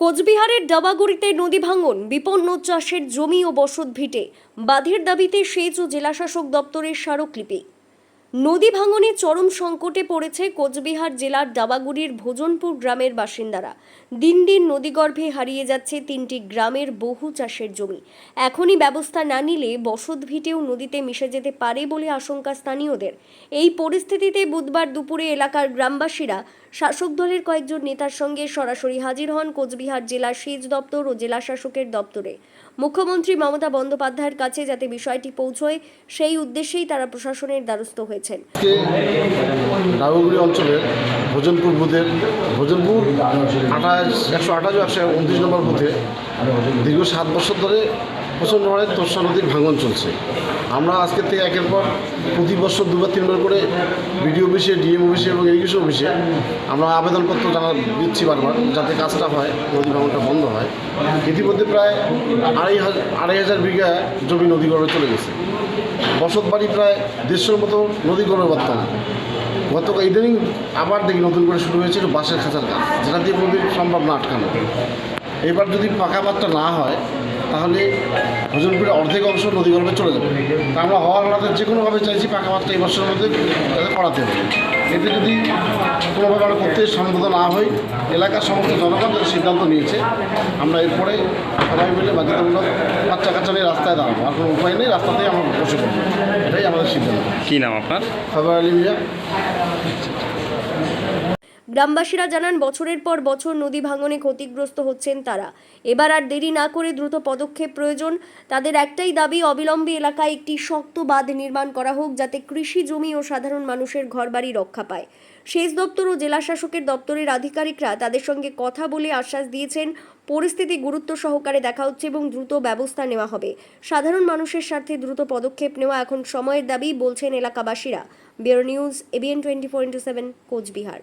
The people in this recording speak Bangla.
কোচবিহারের ডাবাগুড়িতে নদী ভাঙন, বিপন্ন চাষের জমি ও বসত ভিটে। বাঁধের দাবিতে সেচ ও জেলাশাসক দপ্তরের স্মারকলিপি। নদী ভাঙনে চরম সংকটে পড়েছে কোচবিহার জেলার ডাবাগুড়ির ভোজনপুর গ্রামের বাসিন্দারা। দিন দিন নদীগর্ভে হারিয়ে যাচ্ছে তিনটি গ্রামের বহু চাষের জমি। এখনই ব্যবস্থা না নিলে বসত ভিটেও নদীতে মিশে যেতে পারে বলে আশঙ্কা স্থানীয়দের। এই পরিস্থিতিতে বুধবার দুপুরে এলাকার গ্রামবাসীরা শাসক দলের কয়েকজন নেতার সঙ্গে সরাসরি হাজির হন কোচবিহার জেলা সেচ দপ্তর ও জেলা শাসকের দপ্তরে। মুখ্যমন্ত্রী মমতা বন্দ্যোপাধ্যায়ের কাছে যাতে বিষয়টি পৌঁছয়, সেই উদ্দেশ্যেই তারা প্রশাসনের দ্বারস্থ হয়েছেন অঞ্চলের ভোজনপুর বুথের ভোজনপুর আঠাশ, একশো আঠাশ একশো উনত্রিশ নম্বর বুথে দীর্ঘ সাত বছর ধরে প্রচণ্ড হারে তোষা নদীর ভাঙন চলছে। আমরা আজকের থেকে একের পর প্রতি বছর দুবার, তিনবার করে বিডিও অফিসে, ডিএম অফিসে এবং ইরিগেশন অফিসে আমরা আবেদনপত্র জানা দিচ্ছি বারবার যাতে কাজটা হয়, নদী ভাঙনটা বন্ধ হয়। ইতিমধ্যে প্রায় আড়াই হাজার আড়াই হাজার বিঘা জমি নদীগর্ভে চলে গেছে। বসত বাড়ি প্রায় দেড়শোর মতো নদী গর্ভে বর্তমান। গতকাল ইদানিং আবার দেখি নতুন করে শুরু হয়েছিল বাঁশের খাঁচার কাজ, যেটা দিয়ে নদীর সম্ভব না আটকানো। এবার যদি পাকা বাচ্চা না হয়, তাহলে ভোজনপুরের অর্ধেক অংশ নদী গর্ভে চলে যাবে। তা আমরা হওয়ার হঠাৎ যে কোনোভাবে চাইছি পাকা বাচ্চা এই বছরের মধ্যে যাতে করাতে হবে। এতে যদি কোনোভাবে আমরা করতে সম্মত না হই এলাকার সমস্ত জনগণ যারা সিদ্ধান্ত নিয়েছে। আমরা এরপরে সবাই মিলে বাধ্যতামূলক বাচ্চা কাচ্চা নিয়ে রাস্তায় দাঁড়াবো। আর কোনো উপায় নেই রাস্তাতেই আমরা বসে পড়ব। এটাই আমাদের সিদ্ধান্ত। কি নাম আপনার? ফেব্রুয়ারি মিয়া। গ্রামবাসীরা জানান, বছরের পর বছর নদী ভাঙনে ক্ষতিগ্রস্ত হচ্ছেন তারা। এবার আর দেরি না করে দ্রুত পদক্ষেপ প্রয়োজন। তাদের একটাই দাবি, অবিলম্বে এলাকায় একটি শক্ত বাঁধ নির্মাণ করা হোক যাতে কৃষি জমি ও সাধারণ মানুষের ঘরবাড়ি রক্ষা পায়। সেচ দপ্তর ও জেলা শাসকের দপ্তরের আধিকারিকরা তাদের সঙ্গে কথা বলে আশ্বাস দিয়েছেন, পরিস্থিতি গুরুত্ব সহকারে দেখা হচ্ছে এবং দ্রুত ব্যবস্থা নেওয়া হবে। সাধারণ মানুষের স্বার্থে দ্রুত পদক্ষেপ নেওয়া এখন সময়ের দাবি, বলছেন এলাকাবাসীরা। Bureau news ABN twenty four into seven, Coochbehar.